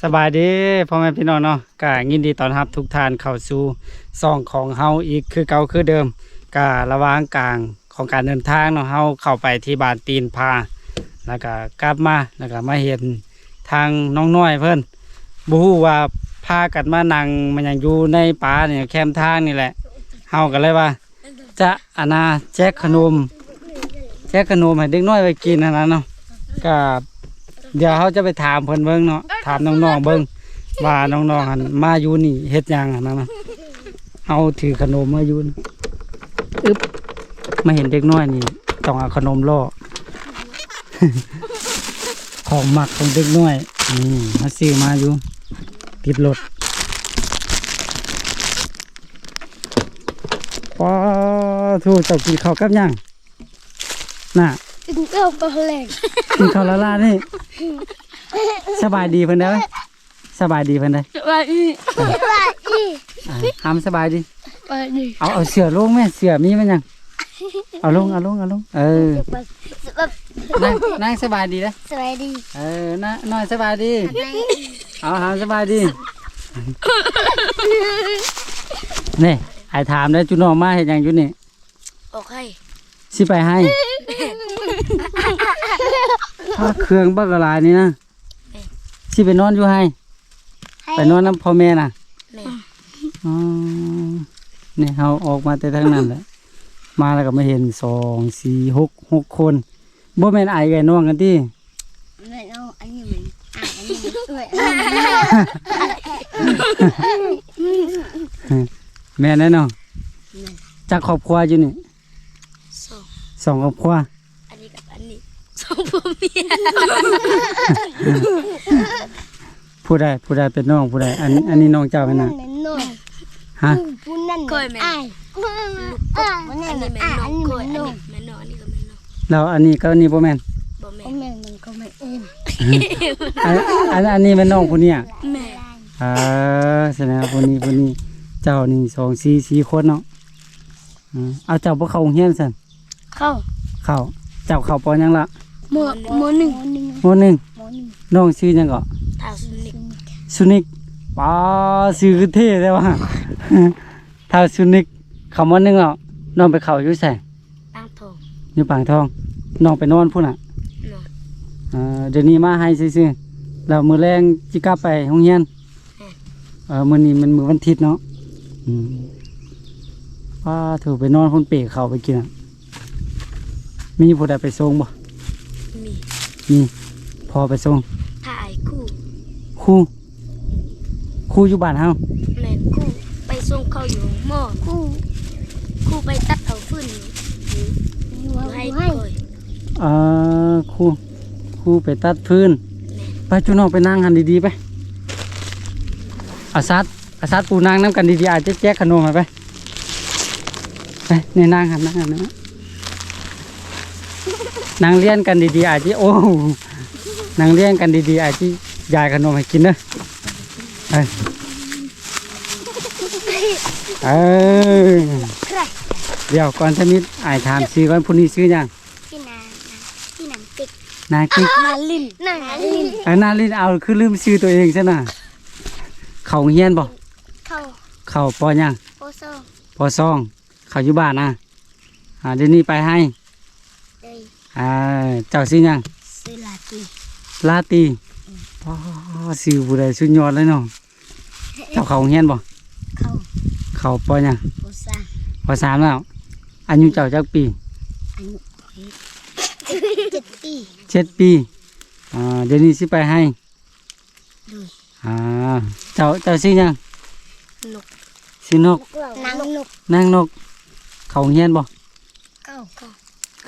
สบายดีพ่อแม่พี่น้องเนาะก็ยินดีต้อนรับทุกท่านเข้าสู่ซองของเฮาอีกคือเก่าคือเดิมก็ระหว่างกลางของการเดินทางเนาะเฮาเข้าไปที่บ้านตีนพาแล้วก็กลับมาแล้วก็มาเห็นทางน้องน้อยเพิ่นบ่ฮู้ว่าพากันมานั่งมันยังอยู่ในป่าเนี่ยแคมป์ทางนี่แหละเฮาก็เลยว่า จะอานาแจกขนมแจกขนมให้เด็กน้อยไปกินนั่นนะเนาะก็ เดี๋ยวเขาจะไปถามเพิ่นเบิ่งเนาะถามน้องๆเบิ่งว่าน้องๆหันมาอยู่นี่เฮ็ดหยังหันนะเนาะเอาถือขนมมาอยู่นี่อึ๊บมาเห็นเด็กน้อยนี่ต้องเอาขนมล่อ ของหมักของเด็กน้อยอืมมาซื้อมาอยู่ติดรถป้าทูเจ้ากินข้าวกับหยังน่ะ กินข้าวปลาแหลงกินข้าวละลานี่สบายดีเพิ่นได้ไหมสบายดีเพิ่นได้สวัสดีสวัสดีอ่าหามสบายดีสวัสดีเอาเอาเสือลงแม่เสือมีมันยัง เอาลงเอาลงเอาลงเออสวัสดีนั่งนั่งสบายดีนะสวัสดีเออน่าน้อยสบายดี เอาหามสบายดีนี่ไอถามได้อจุน้องมาเห็นยังอยู่นี่โอเคสิไปให้ ถ้าเครื่องบักละลายนี่นะสิไปนอนอยู่ให้ ไปนอนน้ำพ่อแม่น่ะแม่อ๋อเนี่ยเขาออกมาแต่ทั้งนั้นแหละมาแล้วก็มาเห็นสองสี่หกหกคนบ่แม่นไอ้ไก่น้องกันที่แม่เอาอันนี้มันอะอันนี้มันแม่นแน่นอนจากครอบครัวอยู่นี่สองสองครอบครัวอันนี้กับอันนี้ สองพ่อเมียผู้ใดผู้ใดเป็นน้องผู้ใดอันอันนี้น้องเจ้ากันนะเป็นน้องฮะผู้นั่นเคยแม่อันนี้แม่น้องเคยอันนี้แม่น้องอันนี้ก็แม่น้องแล้วอันนี้ก็อันนี้บ่แม่นบ่แม่แม่มันก็แม่เองอันอันอันนี้เป็นน้องผู้เนี้ยแม่อ่าแสดงว่าผู้นี้ผู้นี้เจ้านี่สองสี่สี่คนเนาะอืมเอาเจ้าบ่เข้าโรงเรียนซั่นเข้าเข้าเจ้าเข้าปอยังละ หมอหมอหนึ่งมหนึ่งหมอหนึ่งน้องชื่อหยังก็ทาสุนิกสุนิกป้าชื่อคือเท่แต่ว่าถ้าสุนิกคำว่านึงอะน้องไปเข้าอยู่ใส่ตั้งทองอยู่ปางทองน้องไปนอนพุ่นอะนอนอ่าเดี๋ยวนี้มาให้ซื่อๆแล้วมื้อแรงจิกลับไปโรงเรียนเออมื้อนี้มันมื้อวันอาทิตย์เนาะอืมป้าถือไปนอนพุ่นเปรเข้าไปกินอะมีผู้ใดไปส่งบ่มี มีพอไปส่งถ่ายคู่ครูครูอยู่บ้านเฮาแม่คู่ไปส่งเขาอยู่หม้อคู่คู่ไปตัดเอาฟืนอยู่ให้ก่อยเอ่อครูครูไปตัดพื้น ไปจุน้องไปนั่งกันดีๆไปอาซัดอาซัดปูนั่งน้ำกันดีๆอาจจะแจกขนมให้ไปไปนี่นั่งหันนั่งหันนะ นั่งเลี้ยนกันดีๆอาจจะโอ้นั่งเลี้ยนกันดีๆอาจจะยายขนมให้กินเนอะไปเออเดี๋ยวก่อนจะมิดอายถามซื้อก่อนผู้นี้ซื้อยังพี่นาพี่นังติ๊กนายกิ๊กนาลินนาลินไอ้นาลินเอาคือลืมชื่อตัวเองใช่น่ะเขาเฮียนบ่เข้าเขาปอยังโอโซปอซองเขาอยู่บ้านนะอ่าเดี๋ยวนี้ไปให้ เดยอ่าเจ้าชื่อยังซิลาตีลาตีปอชื่อผู้ใดสุดยอดเลยเนาะเจ้าเขาเฮียนบ่เข้าเข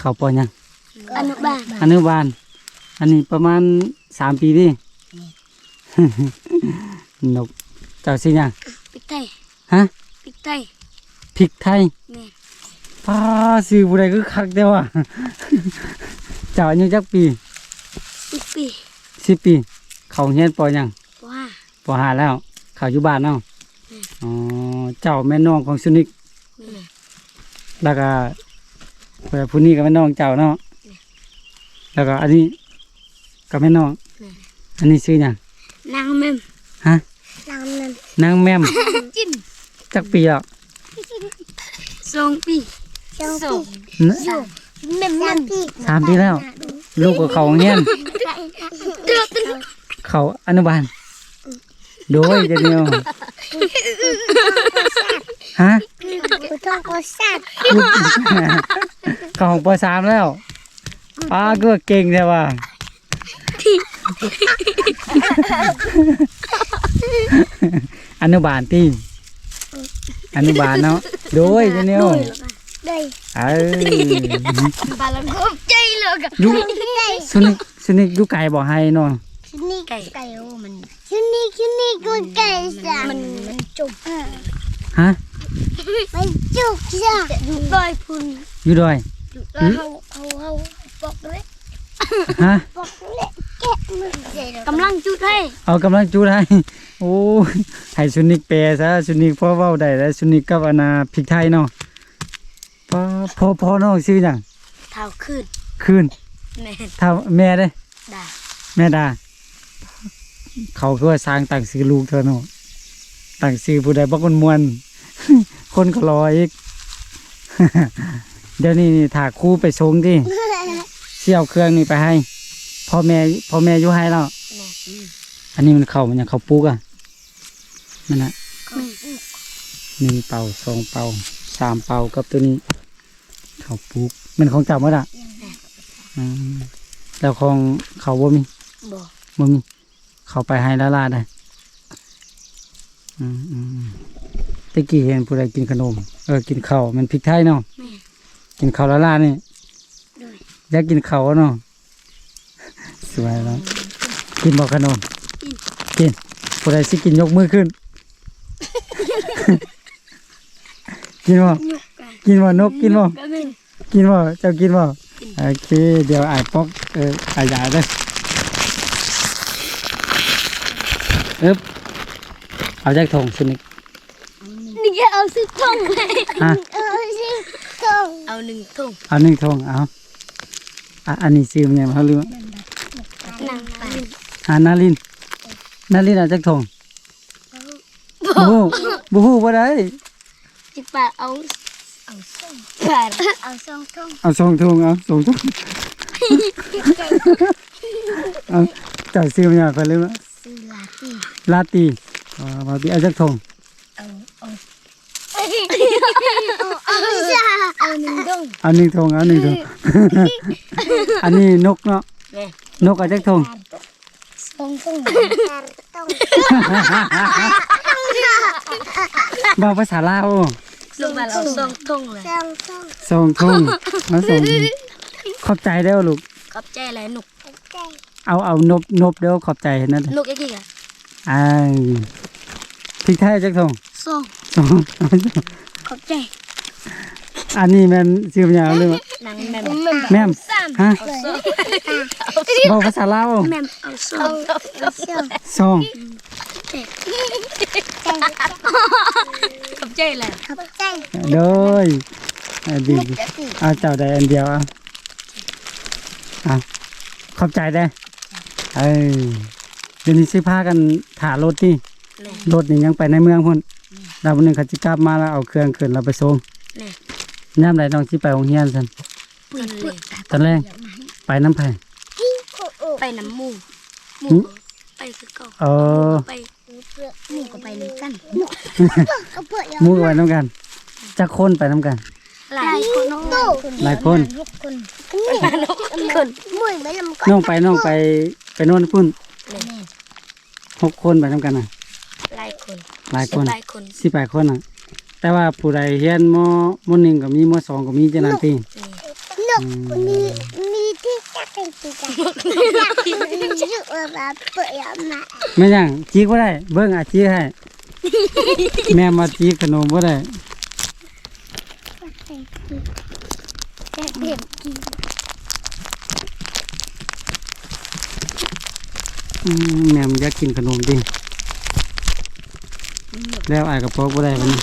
าปอยังโอซาปอสามแล้วอายุเจ้าจักปีอายุเจ็ดปีเจ็ดปีอ่าเดี๋ยวนี้สิไปให้ดูอ่าเจ้าเจ้าชื่อยังนกชื่อนกนางนกนางนกเขาเฮียนบ่เก้าเก้าเขาปอยังอนุบาลอนุบาล อันนี้ประมาณสามปีดินกเจ้าสิยังปิกไทยฮะปิกไทยพริกไทยแม่ป้าซื้อบุได้คือคักเดียวอะเจ้าอายุจักปีปิกปีสิบปี เขาเฮียนปอยังว่าปอหาแล้ว เขาอยู่บ้านเนาะอ๋อเจ้าแม่น้องของสุนิกแม่แล้วก็ผู้นี้ก็แม่น้องเจ้าเนาะ แล้วก็อันนี้ก็แม่น้องแม่อันนี้ชื่อหยังนางแม่มฮะนางแม่มนางแม่มจิ้นจักปีแล้วสองปีสองนแม่มแม่มสามปีแล้ว ลูกกับเขาเงี้ยนเดือดเขาอนุบาลโดยเดี๋ยวนี้ฮะกูต้องกอสัตว์เขาของปสามแล้ว ป้าก็เก่งใช่ป่ะอนุบาลที่อนุบาลเนาะโดยเดี๋ยวนี้ได้เอ้ยบาลังคบใจเลยกับอยุสุนิกสุนิกอยุไก่บอกให้เนาะชิ้นนี้ไก่ไก่โอ้มันชิ้นนี้ชิ้นนี้กูไก่สัมันมันจุกฮะมันจุกจ้ะอยู่ดอยพุ่นอยู่ด้วยอยู่แล้วเฮาเฮาเฮาบอกเลย ฮะบอกเลยแกะมือกำลังจุดให้เอากำลังจูได้โอ้ยให้สุนิกแปลซะสุนิกพ่อเว้าได้แล้วสุนิกกับอนาพริกไทยเนาะพ่อพ่อพ่อน้องชื่อหยังเท้าขึ้นคืนแม่ถ้าแม่เด้ด่าแม่ดา เขาคือว่าสร้างต่างซื้อลูกเธอเนาะต่างซื้อผู้ใดบอกมันมวน คนก็รออีก เดี๋ยวนี้นี่ถาครู่ไปส่งที่ เสี่ยวเครื่องนี่ไปให้พ่อแม่พ่อแม่อยู่ให้แล้วแม่อันนี้มันเข่ามันยังเข่าปลูกอะมันนะหนึ่งเป่าสองเป่าสามเป่ากับตัวนี้เข่าปลูกมันของจับมั้อะอืมแล้วของเขาบ่มีบอกบ่มีเขาไปให้ละลาได้อืมอืมอืมตะกี้เห็นผู้ใดกินขนม เออ กินข้าวมันพริกไทยเนาะแม่กินข้าวละลานี่ด้วย อยากกินข้าวอะเนาะสวยแล้วกินบอกขนมกินผู้ใดสิกินยกมือขึ้น กินบ่กินบ่นกกินบ่ก็แม่นกินบ่เจ้ากินบ่โอเค เดี๋ยวอายปอกเอออายยาเด้อเอ๊บเอาจากถงชนิดนี่แกเอาสิทงเลยฮะเอาสิทงเอาหนึ่งทงเอาหนึ่งถงเอา อะอันนี้ซื้อมันยังเขาเรียกว่านางปลาอานาลินนาลินเอาจากถงบูฮูบูฮูบ่ได้จิปลาเอาเอาส่งปลาเอาส่งทงเอาสองถงเอาสองถงเอาเจ้าซื้อมันยังเขาเรียกว่าซื้อลาตีลาตีอ่าบาบีเอาจากถงเอาเอาเอาเอาหนึ่งดงเอาหนึ่งถงเอาหนึ่งถง อันนี้นกเนาะแม่นกเอาจากถงสองทงบอกภาษาลาวลูกบาเราสองทงเลยสองทงสองถงมาสองถงขอบใจเด้อลูกขอบใจอะไรหนุกเอาเอานบนบเด้อขอบใจเห็นนั่นเด้อหนุกไอ้กี่อะอ้ายพริกไทยจากถงสองสองขอบใจ อันนี้แมันชื่อมันหยังเรื่องนางแม่มแม่มสามฮะเอาสองบอกภาษาลาวแม่มเอาสองเอาสองสองขอบใจแหละขอบใจเด้อยอ่าดีเอาเจ้าใดอันเดียวเอาเอาขอบใจได้อเอ้ยเดี๋ยวนี้สิพากันถารถนี่แม่รถนี่ยังไปในเมืองพุ่นดาววันหนึ่งเขาจิกลับมาแล้วเอาเครื่องขึ้นเราไปส่งแม่ ย่ามใดน้องสิไปโรงเรียนซั่นปืนเลยตอนแรกไปน้ำไผ่ไปน้ำหมูหมูหึไปคือเก่าเออไปหมูก็ไปน้ำกันหมู่ไว้น้ำกันจักคนไปน้ำกันหลายคนน้องหลายคนหกคนคนหมูไม่ลำน้องไปน้องไปไปโน่นพุ่นแม่หกคนไปน้ำกันน่ะหลายคนหลายคนหลายคนสิบแปดคนน่ะ แต่ว่าผู้ใดเรียนมมหนึ่งก็มีมสองก็มีเจานาตีนี่มีมีที่จักเป็นตัวกันชื่อว่าเปิดมาไม่ยังจีกบ่ได้ เบิ้งอาจีกให้ แม่มาจีกขนมบ่ได้เด็กอืมแม่มันอยากกินขนมดิแล้วอายกับพอกบ่ได้วันนี้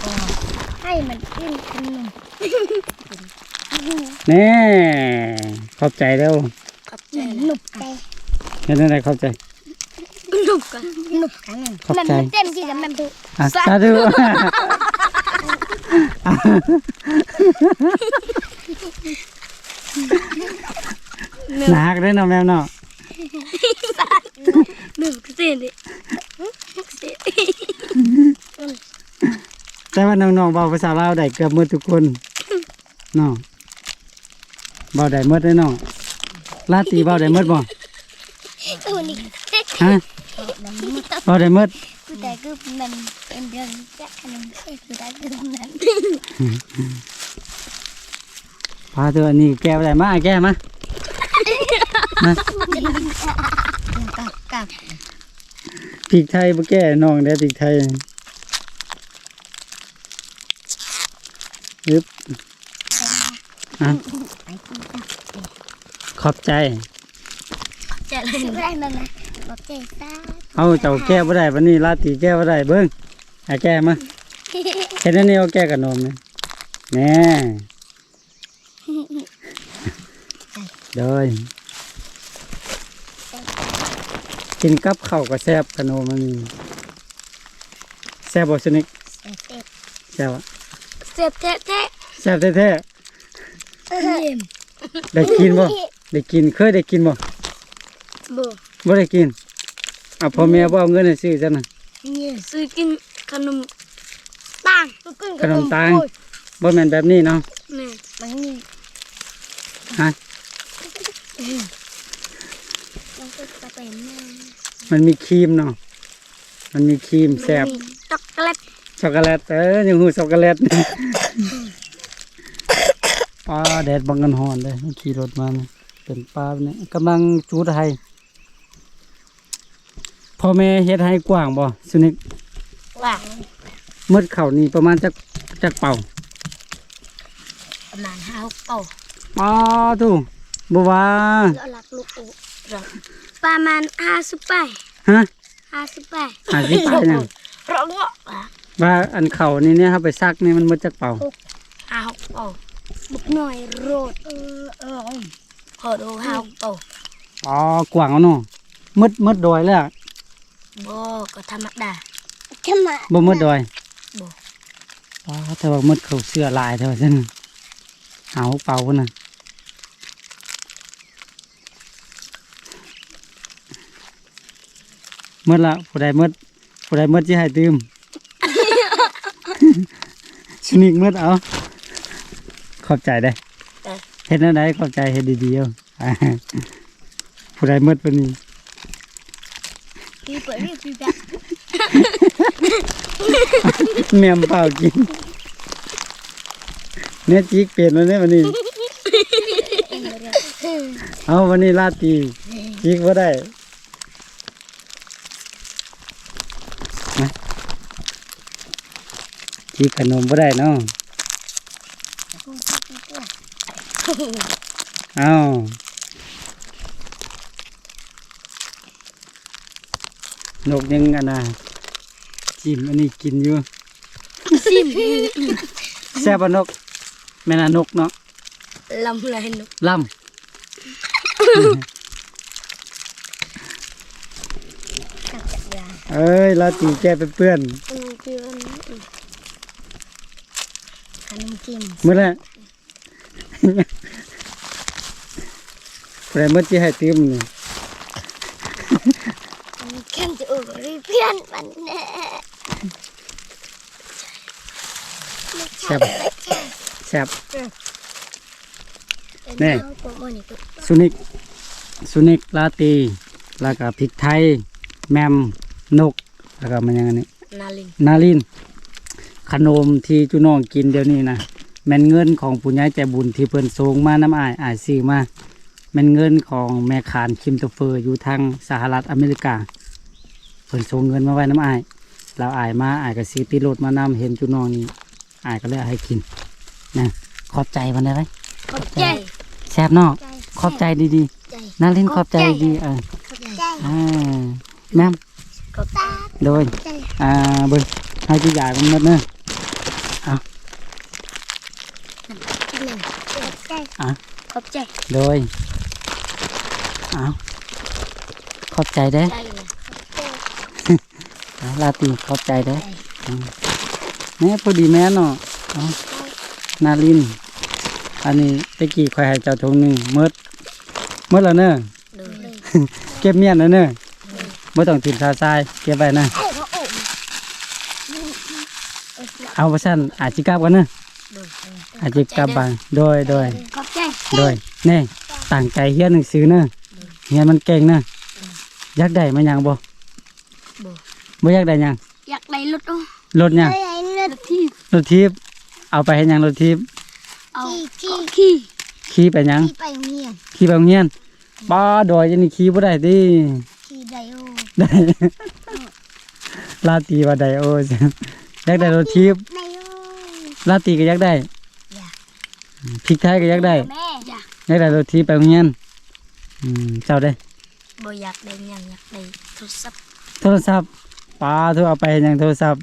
ให้มันกินขนมแน่ขอบใจแล้วขอบใจหนุบใจเห็นอะไรขอบใจนุกกันหนุกกันขอบใจมันเต็มที่กับมันดูอะสาธุหนักเลยเนาะแมวเนาะ หนึ่งเส้นดิ แต่ว่าน้องๆเบาภาษาลาวได้เกือบหมดทุกคนเนาะเบาได้หมดเลยเนาะลาตรีเบาได้หมดบ่ตัวนี้ฮะเบาได้หมด กูแต่ก็มันเป็นเรื่องแค่ขนมเค้กกูได้ก็ตรงนั้นพาตัวอันนี้แก้บ่ได้มาแก้มามากับกับพริกไทยบ่แก้น้องเด้อพริกไทย ยึบอะขอบใจ จะเลยสุดได้มันนะบอกเจ๊ตาเอาเจ้าแก้บ่ได้วันนี้ลาตรีแก้บ่ได้เบิ่งให้แก้มาแค่นั้นนี่เอาแก้กับนมนี่แน่เดินกินกับข้าวก็แซ่บขนมมันนี่แซ่บบ่สนิกเอ๊ะเอ๊ะแซ่บอะ เจ็บแท้แท้แซ่บแท้เยี่ยมๆได้กินบ่ได้กินเคยได้กินบ่บ่บ่ได้กินเอาพ่อแม่บ่เอาเงินให้ซื้อซั่นน่ะเนี่ยซื้อกินขนมปังขนมตังบ่แม่นแบบนี้เนาะแม่มันนี่ฮะมันก็จะเป็นแม่มันมีครีมเนาะมันมีครีมแซ่บ ช็อกโกแลตช็อกโกแลตเออยังหูช็อกโกแลตปลาแดดบังกันหอนเลยขี่รถมานะเป็นปลาเนี่ยกำลังจูดให้พ่อแม่เฮ็ดให้กว้างบ่สุนิกว่ามืดเข่านี่ประมาณจักจักเป่าประมาณห้าหกเป่าปลาทูบ่ว่าแล้วหลักลูกอุประมาณห้าสิบไปฮะห้าสิบไปหาสิไปนั่นร้องอะ ว่าอันเข่านี่เนี่ยครับไปซักนี่มันมืดจักเป่าห้าหกเป่าบุกหน่อยโรดเออเออขอดูห้าหกเป่าอ๋อกว้างเอาเนาะมืดมืดดอยแล้วบ่ก็ธรรมดาจะมาบ่มืดดอยบ่อ๋อแต่ว่ามืดเขาเสื้อลายเท่านั้นหาเป่าพุ่นน่ะมืดละผู้ใดมืดผู้ใดมืดที่ให้ดื่ม ชนิกมืดเอา ขอบใจได้อเฮ็ดแนวใดขอบใจเฮ็ดดีๆเอาผู้ใดมืดปานนี้พี่เปิดเรียกพี่แบบแมมเปล่ากินเนี่ยจิกเปลี่ยนมาเนี่ยวันนี้ เอาวันนี้ลาดตีจิกว่าได้นะ จิกขนมว่าได้เนาะเอานกยังอันน่ะจิ้มอันนี้กินอยู่ซิมแซ่บอะนกแม่น่ะนกเนาะลำเลยนุกล่ำเอ้ยลาตีแก้ไปเปื้อนอืมคืออันนี้อืม ขนมจีนมื่อไรแต่เมื่อที่ให้ตื้มนี่มันแค่จะอุบรีเพื่อนมันแน่แซ่บแซ่บแน่เอาตัวมันนี่ตัวสุนิกสุนิกลาตีแล้วก็พริกไทย แมมนก แล้วก็มันยังไงนี่นาลินนาลินขนมที่จุน้องกินเดี๋ยวนี้นะ แม่นเงินของปุญญาใจบุญที่เพิ่นส่งมาน้ำอายอายซื้อมาแม่นเงินของแม่ขานคิมโตเฟอร์อยู่ทางสหรัฐอเมริกาเพิ่นส่งเงินมาไว้น้ำอายเราอายมาอายก็ซื้อติดรถมานำเห็นจุน้องนี่อายก็เลยเอาให้กินนะขอบใจมันได้ไหมขอบใจแซ่บเนาะใจขอบใจดีใจๆนาลินขอบใจดีๆเออใจอ่าแม่มขอบใจโดยใจอ่าเบิ่งให้ที่ยายมันหมดเนอะ หนึ่ง ใจขอบใจโดยเอาขอบใจเด้อใจเลยใจลาตีขอบใจเด้ออืมแม่พอดีแม่เนาะเอานาลิน อันนี้ตะกี้คอยให้เจ้าทงหนึ่งเมดเมดแล้วเนอะเลยเก็บเมียนแล้วเนอะไม่ต้องถิ่มซาทรายเก็บไว้นะเอ้ยเขาโอ้เอาไปสั้นอาจจิกลับกันเนอะเลย อาจจิกลับบ้านโดยโดยขอบใจโดยนี่ตั้งใจเฮียนหนังสือเนอะเฮียนมันเก่งเนอะอยากได้มายังบ่บ่บ่อยากได้หยังอยากได้รถโอ้รถหยังเอ้ยไอ้เนื้อรถที่รถทิพย์เอาไปให้หยังรถทิพย์เอาที่ที่ขี้ขี่ไปหยังที่ไปโรงเรียนขี่ไปโรงเรียนป้าดอยจะนี่ขี่บ่ได้ติที่ไดโอได้ลาตีว่าได้โอ้ยอยากได้รถทิพย์ไดโอลาตีก็อยากได้ พริกไทยก็อยากได้แม่อยากอยากได้รถทิพย์ไปโรงเรียนอืมเจ้าได้บ่อยากได้หยังอยากได้โทรศัพท์โทรศัพท์ป้าเธอเอาไปให้หยังโทรศัพท์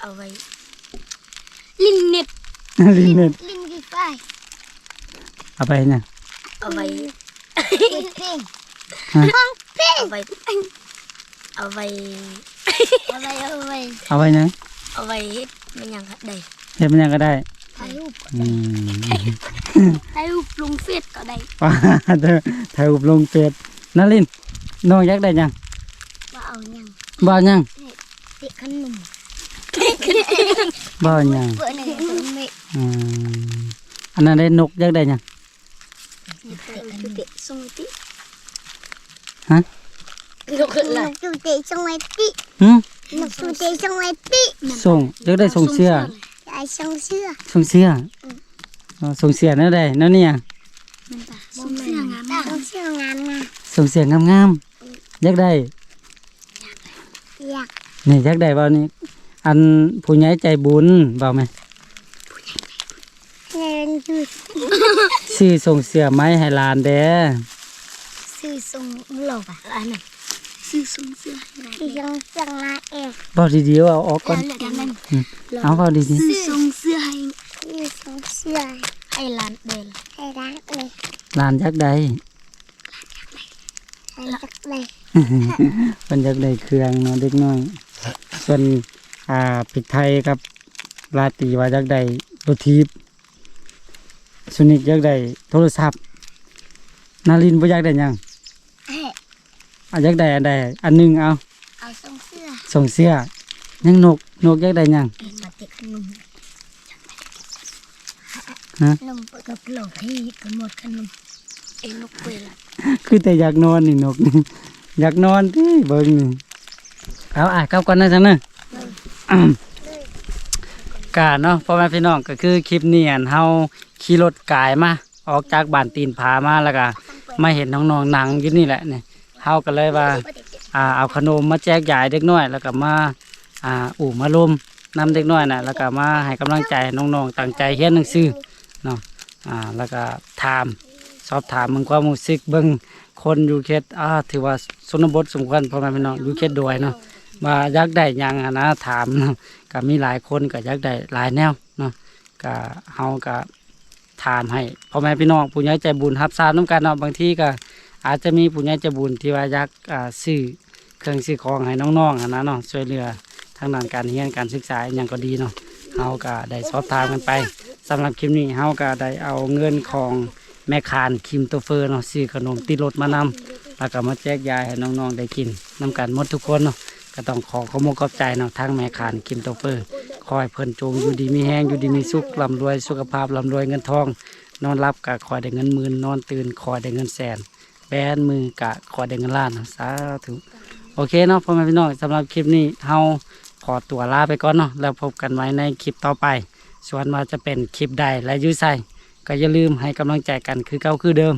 เอาไว้ลิ้นเน็ตลินเน็ตลิงกีไฟเอาไปให้หยังเอาไว้เพลงเอาไว้เอาไว้เอาไว้เอาไว้เอาไว้หยังเอาไว้เฮ็ดมันหยังก็ได้เฮ็ดมันหยังก็ได้ ถ่ายรูปอืมให้รูปลงเฟซก็ได้ป้าเธอถ่ายรูปลงเฟซนารินน้องอยากได้หยังว่าเอายังบ่เอาหยังเตะขนมบ่เอาหยังเปิดหนึ่งขนมเมฆอืมอันนั้นได้นกอยากได้หยังเตะขนมเตะส่งติฮะนกขึ้นนละกจูเตะช่องไว้ติหึนกจูเตะช่องไว้ติส่งอยากได้ส่งเสื้อ ไอ้ช่องเสื้อส่งเสื้ออ๋อส่งเสื้อนั่นได้นั่นเนี่ยมันตาส่งเสื้องามตาช่องเสื้องามนะส่งเสียงงามๆอยากได้อยากนี่อยากได้เปล่านี่อันผู้ใหญ่ใจบุญเปล่าไหมเงินดูซื้อส่งเสื้อไม้ให้หลานเด้อซื้อส่งโลกอะอันนั้น ซื้อส่งเสื้อให้ได้ที่ช่องเสื้อมาเองบอกดีๆว่าเอาออกก่อนแล้วกันนั้นเอาเปล่าดีซื้อส่งเสื้อให้ซื้อส่งเสื้อให้หลานเดลให้ร้านเลยๆหลานอยากได้ให้จักเลยเพิ่นอยากได้เครื่องเนาะเด็กน้อย ส่วนอ่าพริกไทยกับลาตีว่าอยากได้รถทีบสุนิกอยากได้โทรศัพท์นารินบ่อยากได้หยังเอ้ยอะอยากได้อันใดอันหนึงเอาเอาส่งเสื้อส่งเสื้อยังนกนกอยากได้หยังมาติดขนมฮะขนมกับโลกที่กำหนดขนมเอ็นนกเวลาคือแต่อยากนอนนี่นกนี่อยากนอนที่เบิ่งนี่เอาอะกลับก่อนนะจังนะอืมกาเนาะพ่อแม่พี่น้องก็คือคลิปนี้อันเฮาขี่รถกายมาออกจากบ้านตีนผามาแล้วก็มาเห็นน้องๆหนังอยู่นี่แหละเนี่ย เฮาก็เลยว่าอ่าเอาขนมมาแจกยายเด็กน้อย แล้วก็มาอ่าอู่มาลมนำเด็กน้อยน่ะแล้วก็มาให้กำลังใจน้องๆตั้งใจเรียนหนังสือเนาะอ่าแล้วก็ถามสอบถามมึงความรู้สึกเบิ่งคนอยู่เขตอ่าถือว่าสนบทสมควรพ่อแม่พี่น้องอยู่เขตดอยเนาะว่าอยากได้ยังนะถามเนาะก็มีหลายคนก็อยากได้หลายแนวเนาะก็เฮาก็ถามให้พ่อแม่พี่น้องผู้ใหญ่ใจบุญรับทราบนํกันเนาะบางทีก็ อาจจะมีผู้ใหญ่ใจบุญที่ว่ายากซื้อเครื่องซื้อของให้น้องๆนะเนาะช่วยเหลือทางด้านการเรียนการศึกษาอย่างก็ดีเนาะเฮาก็ได้สอบถามกันไปสำหรับคลิปนี้เฮาก็ได้เอาเงินของแม่คานคิมโตเฟอร์เนาะซื้อขนมติดรถมานำแล้วก็มาแจกยายให้น้องๆได้กินนํกันหมดทุกคนเนาะก็ต้องขอขอบคุณขอบใจเนาะทางแม่คานคิมโตเฟอร์คอยเพิ่นจงอยู่ดีมีแห้งอยู่ดีมีสุขร่ำรวยสุขภาพร่ำรวยเงินทอง นอนรับก็คอยได้เงินหมื่นนอนตื่นคอยได้เงินแสน ปนมือกะขอเด้เงล้านะสาธุโอเคเนาะพ่อแม่พี่น้องสำหรับคลิปนี้เฮาขอตัวลาไปก่อนเนาะแล้วพบกันไว้ในคลิปต่อไป ส่วนว่าจะเป็นคลิปใดและยุ่ยใส่ก็อย่าลืมให้กำลังใจกันคือเก่าคือเดิม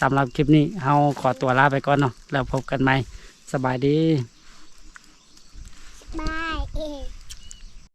สำหรับคลิปนี้เฮาขอตัวลาไปก่อนเนาะแล้วพบกันใหม่สบายดีบาย